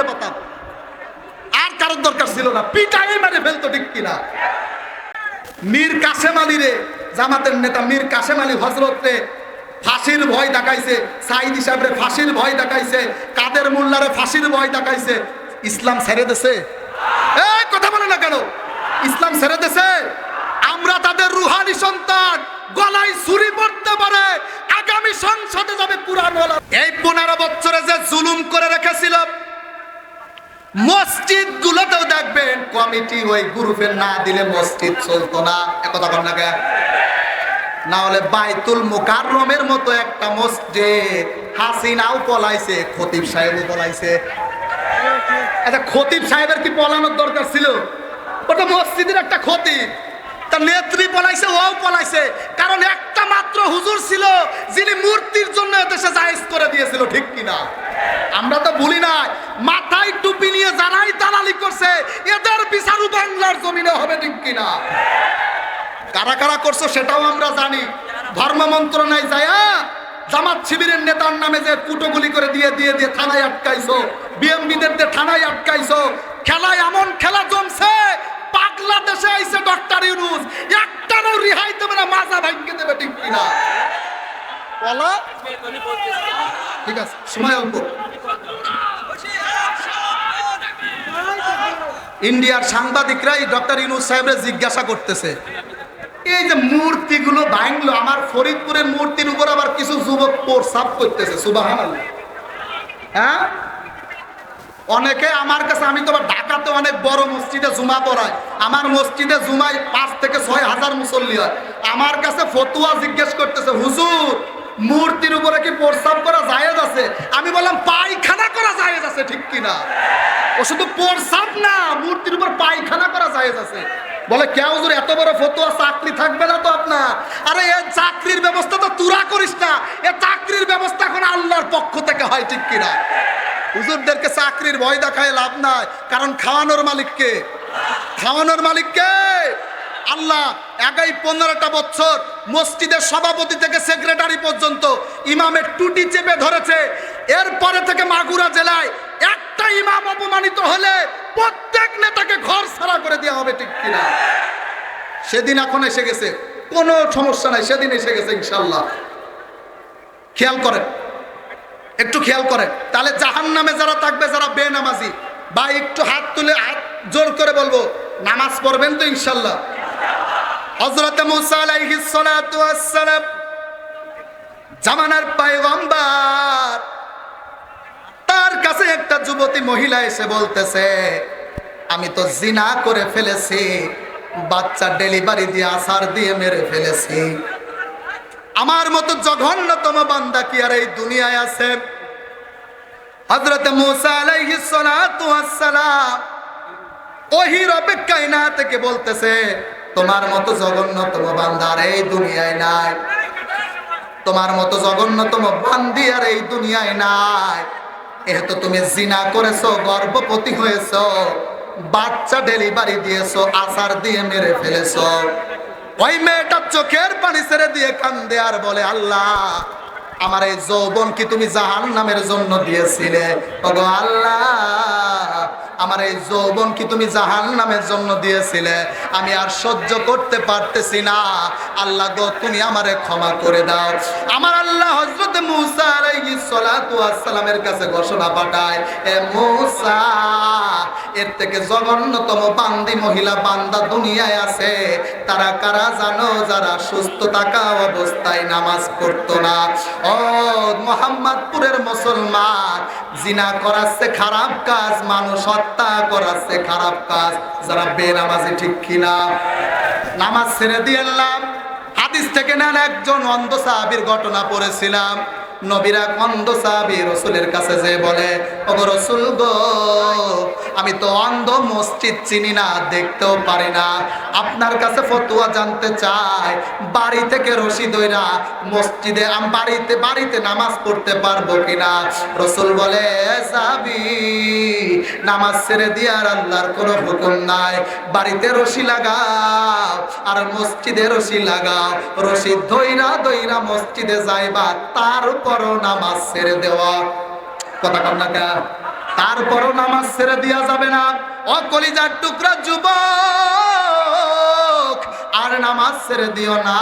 খুলে পাতাম। আর কারোর দরকার ছিল না। পিটাই মেরে ফেলতো ঠিক কিনা। মীর কাসেম আলী রে জামাতের নেতা মীর কাসেম আলী হজরত রে ফাঁসির ভয় দেখাইছে সাইদ হিসাবে ফাঁসির ভয় দেখাইছে, কাদের মোল্লারে ফাঁসির ভয় দেখাইছে। ইসলাম ছেড়ে দেছে? এই কথা বলে না কেন? ইসলাম ছেড়ে দেছে? আমরা তাদের রুহানি সন্তান, গলায় ছুরি পড়তে পারে, আগামী সংসদে যাবে পুরান এই পনেরো বছরে যে জুলুম করে রেখেছিল মসজিদ গুলোতেও দেখবেন কমিটি ওই গ্রুপের না দিলে মসজিদ চলতো না। একথা না কেন? না হলে বাইতুল মুকাররমের মতো একটা মসজিদ হাসিনাও পলাইছে, খতিব সাহেবও পলাইছে। আচ্ছা খতিব সাহেবের কি পলানোর দরকার ছিল? ওটা মসজিদের একটা খতিব। তার নেত্রী পলাইছে, ওও পলাইছে। কারণ একটা মাত্র হুজুর ছিল, যিনি মূর্তির জন্য দেশে জায়েজ করে দিয়েছিল, ঠিক কিনা? আমরা তো ভুলি নাই। মাথায় টুপি নিয়ে জানাই দালালি করছে, এদের বিচারু বাংলার জমিনে হবে ঠিক কিনা? কারা কারা করছ সেটাও আমরা জানি। ধর্ম মন্ত্রণায় যায় জামাত শিবিরের নেতার নামে যে কুটোগুলি করে দিয়ে দিয়ে দিয়ে থানায় আটকাইছো বিএমবিদের দিয়ে থানায় আটকাইছো, খেলায় এমন খেলা জমছে পাগলা দেশে আইছে ডক্টর ইউনুস। একটারও রিহাই দেবে না, মাজা ভাঙ্গে দেবে ঠিক কিনা? বলো। ঠিক আছে, সময় ইন্ডিয়ার ডক্টর ইউনুস সাহেবরে জিজ্ঞাসা করতেছে, এই যে মূর্তিগুলো ভাঙলো, আমার ফরিদপুরের মূর্তির উপর আবার কিছু যুবক প্রসাব করতেছে সুবাহান হ্যাঁ? অনেকে আমার কাছে, আমি তো ঢাকাতে অনেক বড় মসজিদে জুমা পড়াই, আমার মসজিদে জুমায় পাঁচ থেকে ছয় হাজার মুসল্লি হয়। আমার কাছে ফতুয়া জিজ্ঞেস করতেছে, হুজুর মূর্তির উপরে কি প্রস্তাব করা জায়েজ আছে? আমি বললাম, পায়খানা করা জায়েজ আছে, ঠিক কিনা? ও শুধু প্রস্তাব না, মূর্তির উপর পায়খানা করা জায়েজ আছে। বলে কে হুজুর এত বড় ফতোয়া, চাকরি থাকবে না তো আপনার? আরে, এ চাকরির ব্যবস্থা তো তুরা করিস না। এ চাকরির ব্যবস্থা এখন আল্লাহর পক্ষ থেকে হয়, ঠিক কিনা? হুজুরদেরকে চাকরির ভয় দেখায় লাভ নাই, কারণ খাওয়ানোর মালিককে। খাওয়ানোর মালিককে? আল্লাহ এগাই পনেরোটা বছর মসজিদের সভাপতি থেকে সেক্রেটারি পর্যন্ত ইমামের টুটি চেপে ধরেছে। এরপরে থেকে মাগুরা জেলায় একটা ইমাম অপমানিত হলে প্রত্যেক নেতাকে ঘর ছাড়া করে দেওয়া হবে, ঠিক কিনা? সেদিন এখন এসে গেছে। কোনো সমস্যা নাই, সেদিন এসে গেছে ইনশাল্লাহ খেয়াল করেন, একটু খেয়াল করেন। তাহলে জাহান নামে যারা থাকবে, যারা বেনামাজি বা একটু হাত তুলে হাত জোর করে বলব, নামাজ পড়বেন তো ইনশাল্লাহ হজরত মুসা আলাইহিস সালাতু ওয়াসসালাম জামানার পয়গম্বর, তার কাছে একটা যুবতী মহিলা এসে বলতেছে, আমি তো জিনা করে ফেলেছি, বাচ্চা ডেলিভারি দিয়ে আসার দিয়ে মেরে ফেলেছি। আমার মতো জঘন্যতম বান্দা কি আর এই দুনিয়ায় আছে? হযরত মুসা আলাইহিস সালাতু ওয়াসসালাম ওহির অপেক্ষায় না থেকে বলতেছে তোমার মতো জঘন্যতম বান্দা আর এই দুনিয়ায় নাই। তোমার মতো জঘন্যতম বান্দি আর এই দুনিয়ায় নাই। এহেতু তুমি জিনা করেছ, গর্ভবতী হয়েছো, বাচ্চা ডেলিভারি দিয়েছ আসার দিয়ে মেরে ফেলেছ। ওই মেয়েটা চোখের পানি ছেড়ে দিয়ে কান্দে আর বলে, আল্লাহ, আমার এই যৌবন কি তুমি জাহান নামের জন্য দিয়েছিলে? আল্লাহ আমার এই যৌবন কি তুমি জাহান নামের জন্য দিয়েছিলে? আমি আর সহ্য করতে পারতেছি না। আল্লাহ গো, তুমি আমারে ক্ষমা করে দাও। আমার আল্লাহ হযরত মুসা আলাইহিস সালাতু ওয়াসসালামের কাছে ঘোষণা পাঠায়, এ মুসা, এর থেকে জঘন্যতম বান্দি মহিলা বান্দা দুনিয়ায় আছে। তারা কারা জানো? যারা সুস্থ থাকা অবস্থায় নামাজ পড়তো না। ও মোহাম্মদপুরের মুসলমান, জিনা করাচ্ছে খারাপ কাজ, মানুষ হত্যা করাচ্ছে, খারাপ কাজ। যারা বেনামাজি ঠিক কিনা? নামাজ ছেড়ে দিয়েলাম হাদিস থেকে নেন একজন অন্ধ সাহাবির ঘটনা পড়েছিলাম। নবীরা অন্ধ সাহাবী রসুলের কাছে যে বলে, ওগো রসুল গো, আমি তো অন্ধ মসজিদ চিনি না, দেখতেও পারি না। আপনার কাছে ফতুয়া জানতে চাই, বাড়ি থেকে রশি দইরা মসজিদে আম বাড়িতে বাড়িতে নামাজ পড়তে পারব কিনা? রসুল বলে সাহাবী, নামাজ ছেড়ে দিয়ে আর আল্লাহর কোনো হুকুম নাই। বাড়িতে রশি লাগাও আর মসজিদে রশি লাগাও। রশি দইরা দইরা মসজিদে যাইবা তারপরও নামাজ ছেড়ে দেওয়া। কথা কম না? তারপরও নামাজ ছেড়ে দেওয়া যাবে না। অকলিজার টুকরা যুবক! আর নামাজ ছেড়ে দিও না।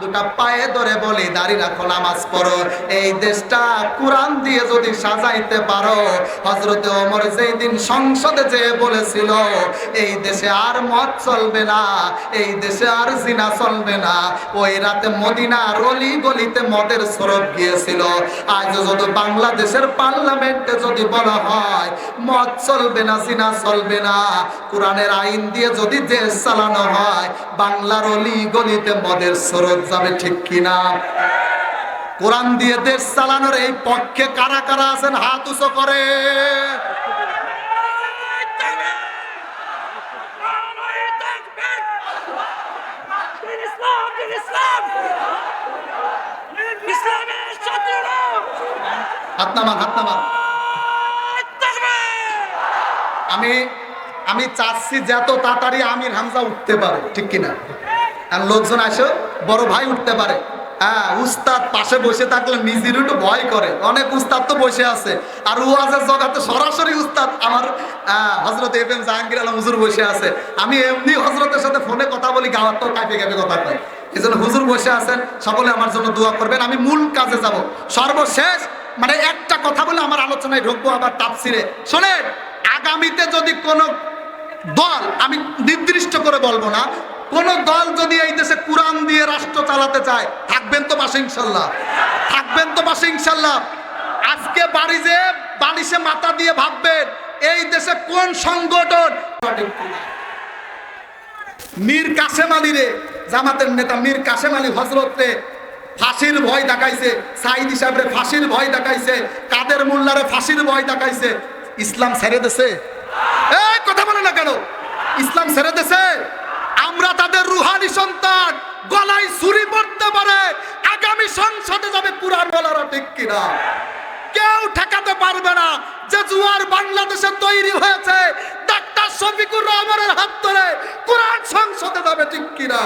দুটা পায়ে ধরে বলি দাঁড়িয়ে রাখো, নামাজ পড়ো। এই দেশটা কোরআন দিয়ে যদি সাজাইতে পারো হজরতে ওমর যেই দিন সংসদে যে বলেছিল, এই দেশে আর মদ চলবে না, এই দেশে আর জিনা চলবে না। ওই রাতে মদিনা রলি গলিতে মদের সরব গিয়েছিল। আজ যদি বাংলাদেশের পার্লামেন্টে যদি বলা হয়, মদ চলবে না, জিনা চলবে না। কোরআনের আইন দিয়ে যদি দেশ চালানো হয় বাংলার অলি গলিতে মদের স্রোত যাবে ঠিক কিনা? কোরআন দিয়ে দেশ চালানোর এই পক্ষে কারা কারা আছেন হাত উঁচু করে? আমি আমি চাচ্ছি যত তাড়াতাড়ি আমির হামজা উঠতে পারে, ঠিক কিনা? আর লোকজন আসে, বড় ভাই উঠতে পারে। হ্যাঁ উস্তাদ পাশে বসে থাকলে নিজের একটু ভয় করে। অনেক উস্তাদ তো বসে আছে। আর ওয়াজের জগাতে সরাসরি উস্তাদ আমার হজরত এফ এম জাহাঙ্গীর আলম হুজুর বসে আছে। আমি এমনি হজরতের সাথে ফোনে কথা বলি, গাওয়ার তো কাঁপে কাঁপে কথা কয়। এই জন্য হুজুর বসে আছেন, সকলে আমার জন্য দোয়া করবেন। আমি মূল কাজে যাব। সর্বশেষ মানে একটা কথা বলে আমার আলোচনায় ঢুকবো আবার তাপসিরে শোনেন, আগামীতে যদি কোনো দল, আমি নির্দিষ্ট করে বলব না কোন দল যদি এই দেশে কোরআন দিয়ে রাষ্ট্র চালাতে চায়, থাকবেন তো পাশে ইনশাল্লাহ থাকবেন তো পাশে ইনশাল্লাহ আজকে বাড়ি যে, বালিশে মাথা দিয়ে ভাববেন, এই দেশে কোন সংগঠন? মীর কাসেম আলী রে জামাতের নেতা মীর কাসেম আলী হজরত রে ফাঁসির ভয় দেখাইছে সাইদ হিসাবে ফাঁসির ভয় দেখাইছে, কাদের মোল্লারে ফাঁসির ভয় দেখাইছে। ইসলাম ছেড়ে দেশে এই কথা বলে না কেন? ইসলাম ছেড়ে দেছে? আমরা তাদের রুহানি সন্তান, গলায় ছুরি পড়তে পারে, আগামী সংসদে যাবে পুরান বলার ঠিক কিনা? কেউ ঠেকাতে পারবে না যে জুয়ার বাংলাদেশে তৈরি হয়েছে। ডাক্তার শফিকুর রহমানের হাত ধরে কোরআন সংসদে যাবে ঠিক কিনা?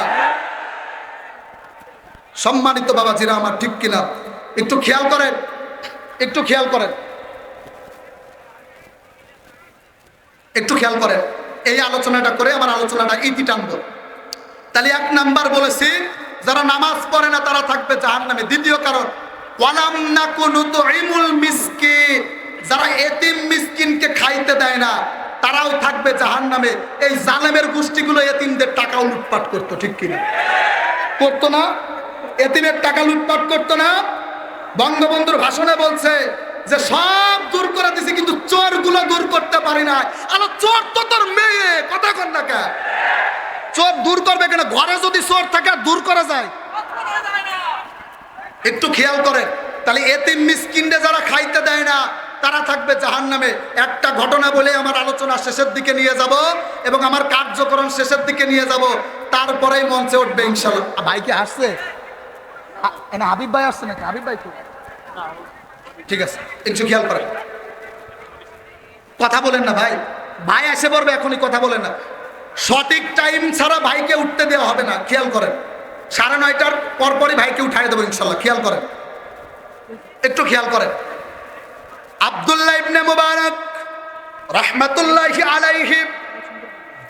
সম্মানিত বাবা বাবাজিরা, আমার ঠিক কিনা? একটু খেয়াল করেন, একটু খেয়াল করেন। একটু খেয়াল করেন। এই আলোচনাটা করে, আমার আলোচনাটা ইতি টানবো। তাহলে এক নাম্বার বলেছি, যারা নামাজ পড়ে না তারা থাকবে জাহান নামে দ্বিতীয় কারণ, ওয়ালাম না কোন তো ইমুল মিসকিন। যারা এতিম মিসকিনকে খাইতে দেয় না, তারাও থাকবে জাহান নামে এই জালেমের গোষ্ঠীগুলো এতিমদের টাকাও লুটপাট করতো, ঠিক কিনা? করতো না? এতিমের টাকা লুটপাট করতো না? বঙ্গবন্ধুর ভাষণে বলছে যে, সব দূর করে দিছি, কিন্তু চোরগুলো দূর করতে পারি না আলো চোর তো তোর মেয়ে, কথা কর না কে চোর দূর করবে কেন? ঘরে যদি চোর থাকে দূর করা যায়। একটু খেয়াল করেন। তাহলে এতিম মিসকিনরে যারা খাইতে দেয় না তারা থাকবে জাহান নামে একটা ঘটনা বলে আমার আলোচনা শেষের দিকে নিয়ে যাব এবং আমার কার্যক্রম শেষের দিকে নিয়ে যাব। তারপরেই মঞ্চে উঠবে ইনশাল্লাহ ভাই কি আসছে হাবিব ভাই আসছে নাকি? হাবিব ভাই তো। ঠিক আছে একটু খেয়াল করেন। কথা বলেন না ভাই। ভাই এসে পড়বে এখনই কথা বলেন না। সঠিক টাইম ছাড়া ভাইকে উঠতে দেওয়া হবে না, খেয়াল করেন। সাড়ে নয়টার পরপরই ভাইকে উঠাই দেবো ইনশাল্লাহ, খেয়াল করেন। একটু খেয়াল করেন। আব্দুল্লাহ ইবনে মুবারক রহমাতুল্লাহি আলাইহি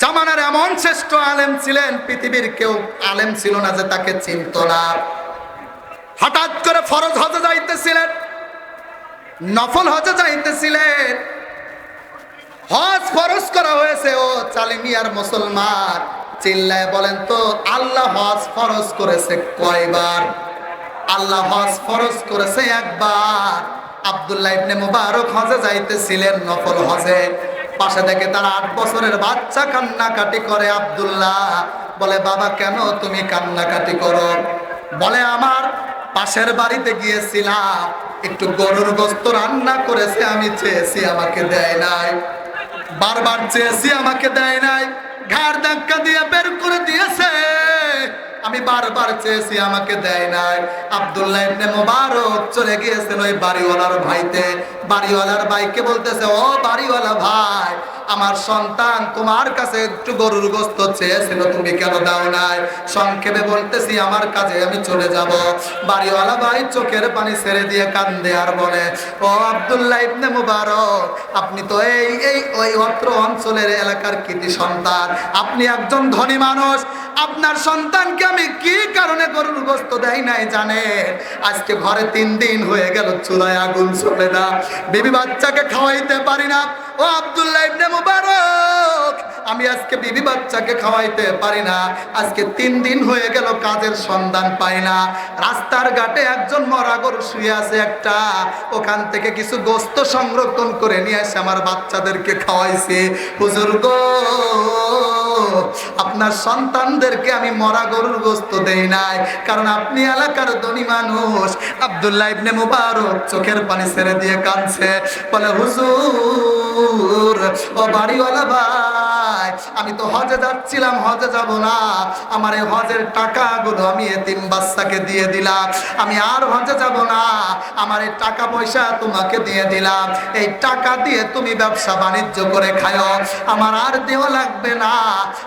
জামানার এমন শ্রেষ্ঠ আলেম ছিলেন, পৃথিবীর কেউ আলেম ছিল না যে তাকে চিনত না। হঠাৎ করে ফরজ হজে যাইতেছিলেন, নফল হজে যাইতেছিলেন। হজ ফরজ করা হয়েছে, ও চালিমিয়ার মুসলমান। চিল্লায় বলেন তো, আল্লাহ হজ ফরজ করেছে কয়বার? আল্লাহ হজ ফরজ করেছে একবার। আব্দুল্লাহ ইবনে মুবারক হজে যাইতেছিলেন নফল হজে। পাশে থেকে তার আট বছরের বাচ্চা কান্নাকাটি করে আব্দুল্লাহ। বলে, বাবা, কেন তুমি কান্নাকাটি করো? বলে, আমার পাশের বাড়িতে গিয়েছিলাম। একটু গরুর গোস্ত রান্না করেছে, আমি চেয়েছি, আমাকে দেয় নাই। বারবার চেয়েছি আমাকে দেয় নাই। ঘাড় ধাক্কা দিয়ে বের করে দিয়েছে। আমি বারবার চেয়েছি আমাকে দেয় নাই। আব্দুল্লাহ ইবনে মোবারক চলে গিয়েছেন ওই বাড়িওয়ালার ভাইতে। বাড়িওয়ালার ভাইকে বলতেছে, ও বাড়িওয়ালা ভাই, আমার সন্তান তোমার কাছে একটু গরুর গোস্ত চেয়েছিল, তুমি কেন দাও নাই? সংক্ষেপে বলতেছি, আমার কাজে আমি চলে যাব। বাড়িওয়ালা ভাই চোখের পানি ছেড়ে দিয়ে কান্দে আর বলে, ও আব্দুল্লাহ ইবনে মুবারক, আপনি তো এই এই, ওই অত্র অঞ্চলের এলাকার কৃতি সন্তান। আপনি একজন ধনী মানুষ আপনার সন্তানকে আমি কি কারণে গরুর গোস্ত দেয় নাই জানে আজকে ঘরে তিন দিন হয়ে গেল, চুলায় আগুন চলে না। বিবি বাচ্চাকে খাওয়াইতে পারি না। ও আব্দুল্লাহ ইবনে মুবারক, আমি আজকে বিবি বাচ্চাকে খাওয়াইতে পারি না। আজকে তিন দিন হয়ে গেল, কাজের সন্ধান পাই না। রাস্তার ঘাটে একজন মরা গরু শুয়ে আছে একটা। ওখান থেকে কিছু গোস্ত সংরক্ষণ করে নিয়ে এসে আমার বাচ্চাদেরকে খাওয়াইছে। হুজুর গো আপনার সন্তানদেরকে আমি মরা গরুর গোস্ত দেই নাই। কারণ আপনি এলাকার ধনী মানুষ। আব্দুল্লাহ ইবনে মুবারক চোখের পানি ছেড়ে দিয়ে কাঁদছে। বলে, হুজুর ও বাড়িওয়ালা ভাই, আমি তো হজে যাচ্ছিলাম, হজে যাব না। আমার এই হজের টাকাগুলো আমি এতিম বাচ্চাকে দিয়ে দিলাম। আমি আর হজে যাব না। আমার এই টাকা পয়সা তোমাকে দিয়ে দিলাম। এই টাকা দিয়ে তুমি ব্যবসা বাণিজ্য করে খায়ো। আমার আর দেওয়া লাগবে না।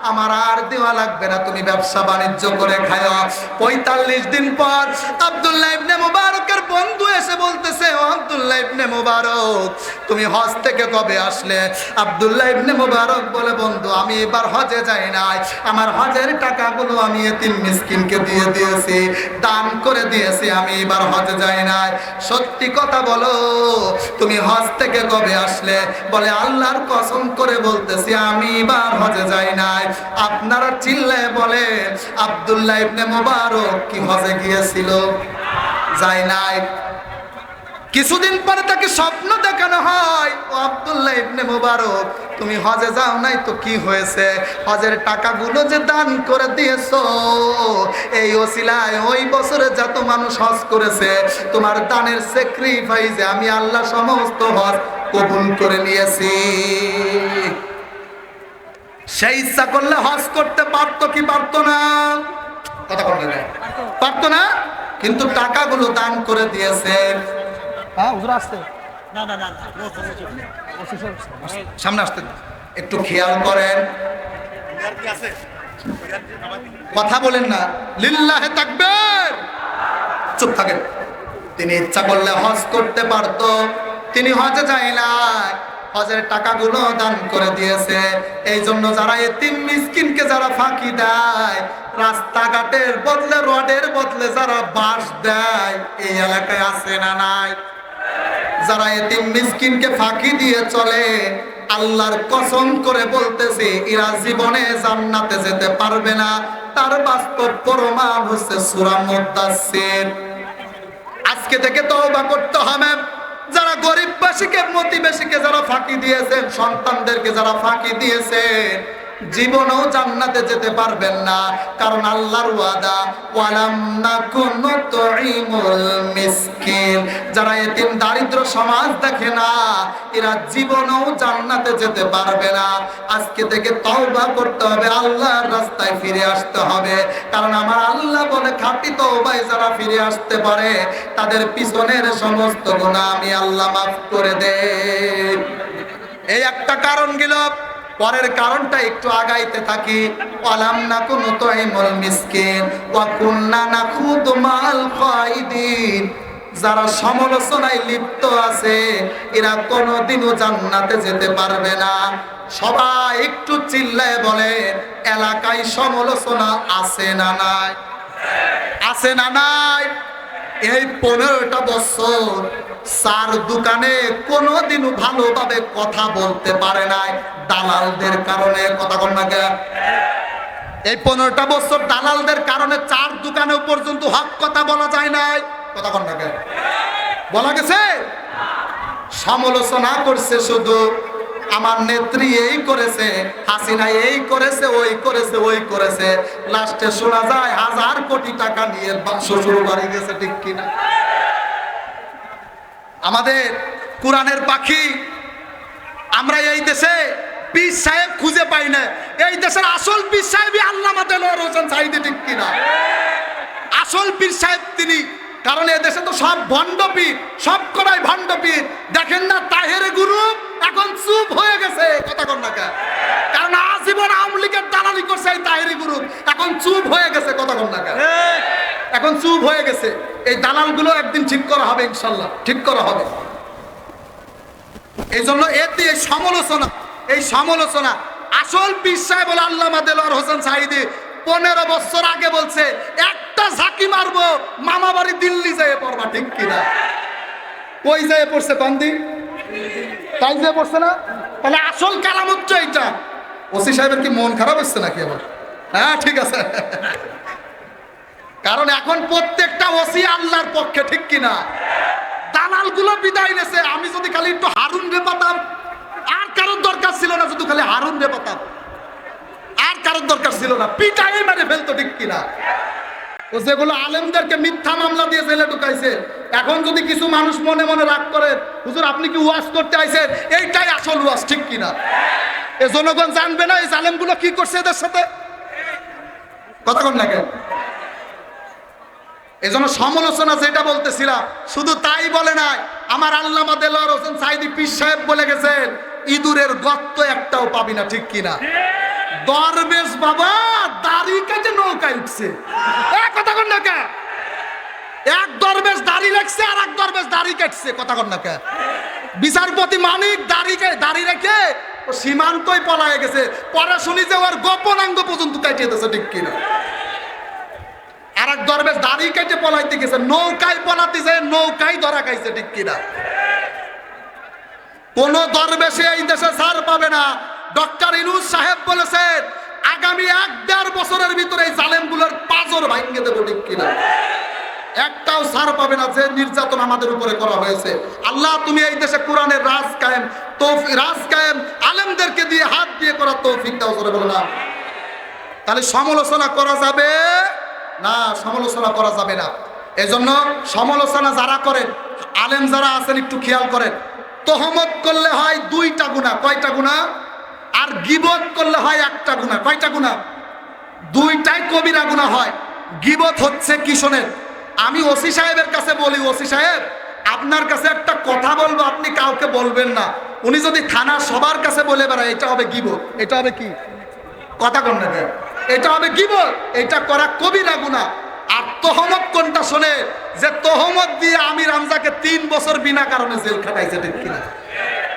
আমার আর দেওয়া লাগবে না, তুমি ব্যবসা বাণিজ্য করে খায়ো। পঁয়তাল্লিশ দিন পর আব্দুল্লাহ ইবনে মুবারকের বন্ধু এসে বলতেছে আব্দুল্লাহ ইবনে মুবারক, তুমি হজ থেকে কবে আসলে। আব্দুল্লাহ ইবনে মুবারক বলে, বন্ধু, আমি এবার হজে যাই নাই। আমার হজের টাকাগুলো আমি এতিম মিসকিনকে দিয়ে দিয়েছি, দান করে দিয়েছি, আমি এবার হজে যাই নাই। সত্যি কথা বলো, তুমি হজ থেকে কবে আসলে? বলে, আল্লাহর কসম করে বলতেছি, আমি এবার হজে যাই নাই। আপনারা চিল্লায় বলে আব্দুল্লাহ ইবনে মুবারক কি হজে গিয়েছিল? যায় নাই। কিছুদিন পরে তাকে স্বপ্ন দেখানো হয়। ও আব্দুল্লাহ ইবনে মুবারক, তুমি হজে যাও নাই তো কি হয়েছে? হজের টাকাগুলো যে দান করে দিয়েছ, এই ওসিলায় ওই বছরে যত মানুষ হজ করেছে, তোমার দানের স্যাক্রিফাইসে আমি আল্লাহ সমস্ত হজ কবুল করে নিয়েছি। সেই ইচ্ছা করলে হজ করতে পারতো কি পারতো না? কথা বলবে পারতো না? কিন্তু টাকাগুলো দান করে দিয়েছে। হ্যাঁ হুজুর আসতে। সামনে আসতে একটু খেয়াল করেন। কথা বলেন না। লিল্লাহে তাকবীর। চুপ থাকেন। তিনি ইচ্ছা করলে হজ করতে পারতো। তিনি হজে যায় না হজের টাকাগুলো দান করে দিয়েছে। এই জন্য যারা এতিম মিসকিনকে যারা ফাঁকি দেয় রাস্তাঘাটের বদলে রডের বদলে যারা বাঁশ দেয় এই এলাকায় আছে না নাই? যারা এতিম মিসকিনকে ফাঁকি দিয়ে চলে, আল্লাহর কসম করে বলতেছে, এরা জীবনে জান্নাতে যেতে পারবে না। তার বাস্তব প্রমাণ হচ্ছে সূরা মুদাসসির। আজকে থেকে তওবা করতে হবে। যারা গরিববাসীকে, মতিবেশীকে যারা ফাঁকি দিয়েছেন, সন্তানদেরকে যারা ফাঁকি দিয়েছেন জীবনেও জান্নাতে যেতে পারবেন না। কারণ আল্লাহর ওয়াদা, ওয়ালাম নাকুনু তুইমুল মিসকিন। যারা এতিম দারিদ্র সমাজ দেখে না, এরা জীবনও জান্নাতে যেতে পারবে না। আজকে থেকে তওবা করতে হবে, আল্লাহর রাস্তায় ফিরে আসতে হবে। কারণ আমার আল্লাহ বলে, খাঁটি তওবায় যারা ফিরে আসতে পারে, তাদের পিছনের সমস্ত গুনাহ আমি আল্লাহ মাফ করে দেই এই একটা কারণ গেল পরের কারণটা একটু আগাইতে থাকি। ওয়ালাম না কোনো তোইমুল মিসকিন, ওয়া কুন্না নাখুদু মাল খাইদিন। যারা সমালোচনায় লিপ্ত আছে, এরা কোনোদিনও জান্নাতে যেতে পারবে না। সবাই একটু চিল্লায় বলে, এলাকায় সমালোচনা আছে না নাই? আছে না নাই? এই পনেরোটা বছর চার দোকানে কোনোদিনও ভালোভাবে কথা বলতে পারে নাই দালালদের কারণে, কথা কন না এই পনেরোটা বছর দালালদের কারণে চার দোকানেও পর্যন্ত হক কথা বলা যায় নাই, কথা কন না বলা গেছে? সমালোচনা করছে শুধু। আমার নেত্রী এই করেছে, হাসিনা এই করেছে, ওই করেছে ওই করেছে। লাস্টে শোনা যায়, হাজার কোটি টাকা নিয়ে শ্বশুর বাড়ি গেছে, ঠিক কিনা? আমাদের কোরআনের পাখি, আমরা এই দেশে পীর সাহেব খুঁজে পাই না। এই দেশের আসল পীর সাহেবই আল্লামা দেলোয়ার হোসেন সাইদি ঠিক কিনা? আসল পীর সাহেব তিনি, কারণ এ দেশে তো সব ভণ্ড পীর, সব করাই ভণ্ড পীর। দেখেন না, তাহের গুরু এখন চুপ হয়ে গেছে, কথা কন্যাকে কারণ আজীবন আওয়ামী লীগের দালালি করছে এই তাহেরি গ্রুপ। এখন চুপ হয়ে গেছে, কথা কন্যাকে এখন চুপ হয়ে গেছে। এই দালালগুলো একদিন ঠিক করা হবে, ইনশাল্লাহ। ঠিক করা হবে। এই জন্য এতে এই সমালোচনা এই সমালোচনা, আসল পীর সাহেব আল্লামা দেলোয়ার হোসেন সাহিদি পনেরো বছর আগে বলছে, একটা ঝাঁকি মারবো মামা বাড়ি দিল্লি যেয়ে পড়বা। ঠিক কিনা? কই যেয়ে পড়ছে কন্দি? তাই যেয়ে পড়ছে না? তাহলে আসল এইটা। ওসি সাহেবের কি মন খারাপ হচ্ছে নাকি আবার? হ্যাঁ ঠিক আছে। কারণ এখন প্রত্যেকটা ওসি আল্লাহর পক্ষে, ঠিক কিনা দালালগুলো বিদায় নেছে আমি যদি খালি একটু হারুন রে পাতাম, আর কারোর দরকার ছিল না, শুধু খালি হারুন রে পাতাম। আর কারোর দরকার ছিল না। পিটাই মেরে ফেলতো, ঠিক কিনা ও যেগুলো আলেমদেরকে মিথ্যা মামলা দিয়ে জেলে ঢুকাইছে, এখন যদি কিছু মানুষ মনে মনে রাগ করে, হুজুর, আপনি কি ওয়াজ করতে আইছেন? এইটাই আসল ওয়াজ, ঠিক কিনা? এ জনগণ জানবে না এই জালেমগুলো কি করছে এদের সাথে? কথা কন না কেন? এজন্য সমালোচনা যেটা বলতেছিলাম, শুধু তাই বলে নাই, আমার আল্লামা দেলোয়ার হোসেন সাইদি পীর সাহেব বলে গেছেন, ইঁদুরের গর্ত একটাও পাবি না, ঠিক কিনা? দরবেশ বাবা, দাড়ি কেটে নৌকায় উঠছে। এ, কথা কন না কে? এক দরবেশ দাড়ি লেখছে আর এক দরবেশ দাড়ি কাটছে, কথা কন না কে? বিচারপতি মানিক দাড়ি দাড়ি রেখে সীমান্তই পলায় গেছে। পরে শুনি যে ওর গোপনাঙ্গ পর্যন্ত কাটিয়ে দিয়েছে, ঠিক কিনা? আর এক দরবেশ দাড়ি কেটে পলাইতে গেছে, নৌকায় পলাতে যায়, নৌকায় ধরা খাইছে, ঠিক কিনা? কোন দরবেশে এই দেশে ছাড় পাবে না। ডক্টর ইনুস সাহেব বলেছেন, আগামী এক দেড় বছরের ভিতরে এই জালেমগুলোর পাজর ভাঙ্গে দেবো, ঠিক কিনা? একটাও ছাড় পাবে না, যে নির্যাতন আমাদের উপরে করা হয়েছে। আল্লাহ, তুমি এই দেশে কোরআনের রাজ কায়েম, তৌফ- রাজ কায়েম, আলেমদেরকে দিয়ে হাত দিয়ে করা তৌফিক দাও করে বলে না। তাহলে সমালোচনা করা যাবে? না, সমালোচনা করা যাবে না। এজন্য সমালোচনা যারা করেন, আলেম যারা আছেন, একটু খেয়াল করেন। তহমত করলে হয় দুইটা গুণা। কয়টা গুণা? আর গিবত করলে হয় একটা গুণা কয়টা গুণা দুইটাই কবিরা গুণা হয়। গিবত হচ্ছে কিশনের আমি ওসি সাহেবের কাছে বলি, ওসি সাহেব, আপনার কাছে একটা কথা বলব, আপনি কাউকে বলবেন না। উনি যদি থানার সবার কাছে বলে বেড়ায়, এটা হবে গিবত। এটা হবে কি? কথা কন না এটা হবে বল এটা করা কবিরা গুণা আর তহমত কোনটা শোনে? যে তহমত দিয়ে আমি রামজাকে তিন বছর বিনা কারণে জেল খাটাইছে, ঠিক কিনা?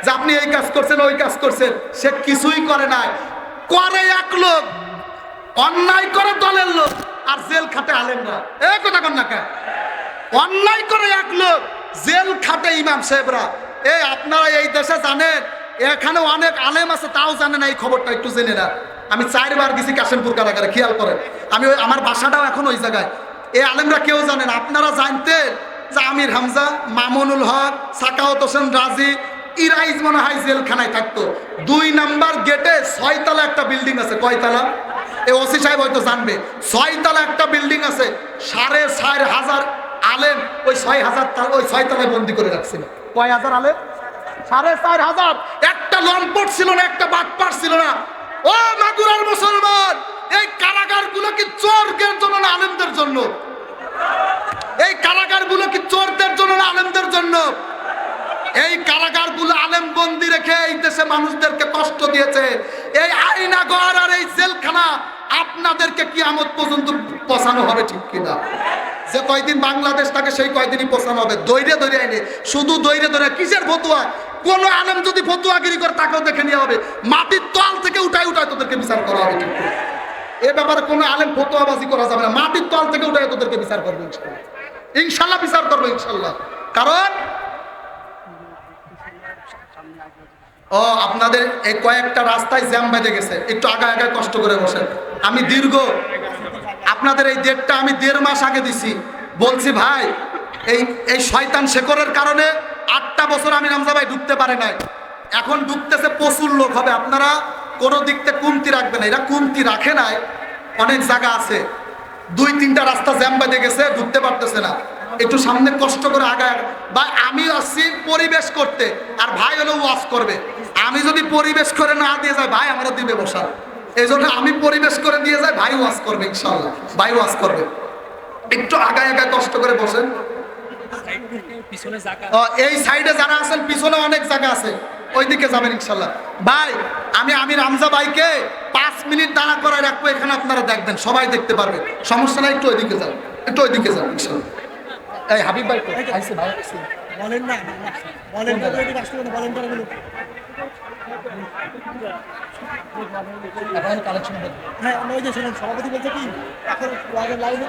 যে আপনি এই কাজ করছেন, ওই কাজ করছেন। সে কিছুই করে নাই। করে এক লোক, অন্যায় করে দলের লোক, আর জেল খাতে আলেন না এ কথা কন না? অন্যায় করে এক লোক, জেল খাতে ইমাম সাহেবরা। এ, আপনারা এই দেশে জানেন, এখানে অনেক আলেম আছে, তাও জানে না, এই খবরটা একটু জেনে না আমি চারবার গেছি কাশিমপুর কারাগারে, খেয়াল করেন। আমি ওই আমার বাসাটাও এখন ওই জায়গায়। এই আলেমরা কেউ জানেন আপনারা জানতেন যে আমির হামজা, মামুনুল হক, সাকাওত হোসেন রাজি ইরাইজ মনে হয় জেলখানায় থাকতো। দুই নাম্বার গেটে ছয়তলা একটা বিল্ডিং আছে। কয়তলা? এ ওসি সাহেব হয়তো জানবে। ছয়তলা একটা বিল্ডিং আছে। সাড়ে চার হাজার আলেম ওই ছয় হাজার ওই ছয় তলায় বন্দি করে রাখছিল। কয় হাজার আলেম? সাড়ে চার হাজার। একটা লম্পট ছিল না, একটা বাটপার ছিল না। ও মাগুরার মুসলমান, এই কারাগারগুলো কি চোরদের জন্য না আলেমদের জন্য? এই কারাগারগুলো কি চোরদের জন্য না আলেমদের জন্য? এই কারাগারগুলো আলেম বন্দি রেখে এই দেশে মানুষদেরকে কষ্ট দিয়েছে। এই আইনাগর আর এই জেলখানা আপনাদেরকে কি আমত পর্যন্ত পচানো হবে ঠিক কিনা? যে কয়দিন বাংলাদেশ থাকে, সেই কয়দিনই পচানো হবে। দৈরে দৈরে আইনে শুধু দৈরে দৈরে কিসের ফতুয়া? কোন আলেম যদি ফতুয়াগিরি করে, তাকেও দেখে নেওয়া হবে। মাটির তল থেকে উঠাই উঠাই তোদেরকে বিচার করা হবে ঠিক। এ ব্যাপারে কোনো আলেম ফতুয়াবাজি করা যাবে না। মাটির তল থেকে উঠাই তোদেরকে বিচার করবে ইনশাল্লাহ। ইনশাল্লাহ বিচার করবে ইনশাল্লাহ। কারণ ও, আপনাদের এই কয়েকটা রাস্তায় জ্যাম বেঁধে গেছে। একটু আগা আগায় কষ্ট করে বসেন। আমি দীর্ঘ, আপনাদের এই ডেটটা আমি দেড় মাস আগে দিছি। বলছি, ভাই, এই এই শয়তান শেকরের কারণে আটটা বছর আমি রামজা ভাই ঢুকতে পারে নাই। এখন ঢুকতেছে প্রচুর লোক হবে। আপনারা কোনো দিক থেকে কুমতি রাখবেন এরা কুমতি রাখে নাই, অনেক জায়গা আছে। দুই, তিনটা রাস্তা জ্যাম বেঁধে গেছে, ঢুকতে পারতেছে না। একটু সামনে কষ্ট করে আগায়। বা আমি আসছি পরিবেশ করতে, আর ভাই হলো ওয়াশ করবে। আমি যদি পরিবেশ করে না দিয়ে যাই, ভাই আমরা দিবে বসা এই জন্য আমি পরিবেশ করে দিয়ে যাই, ভাই ওয়াশ করবে ইনশাল্লাহ ভাই ওয়াশ করবে। একটু আগায় আগায় কষ্ট করে বসেন। এই সাইডে যারা আছেন, পিছনে অনেক জায়গা আছে। ওইদিকে যাবেন ইনশাল্লাহ ভাই, আমি আমি রামজা ভাইকে পাঁচ মিনিট দাঁড়া করায় রাখব, এখানে আপনারা দেখবেন, সবাই দেখতে পারবেন সমস্যা নাই, একটু ওইদিকে যান, একটু ওইদিকে যান ইনশাল্লাহ এই হাবিব ভাই? আইছে ভাই আইছে বলেন না। বলেন না এদিকে আসতে হবে না, বলেন করে বলুন। এখন কালেকশন হ্যাঁ ওই যে সভাপতি বলছে কি এখন লাইনে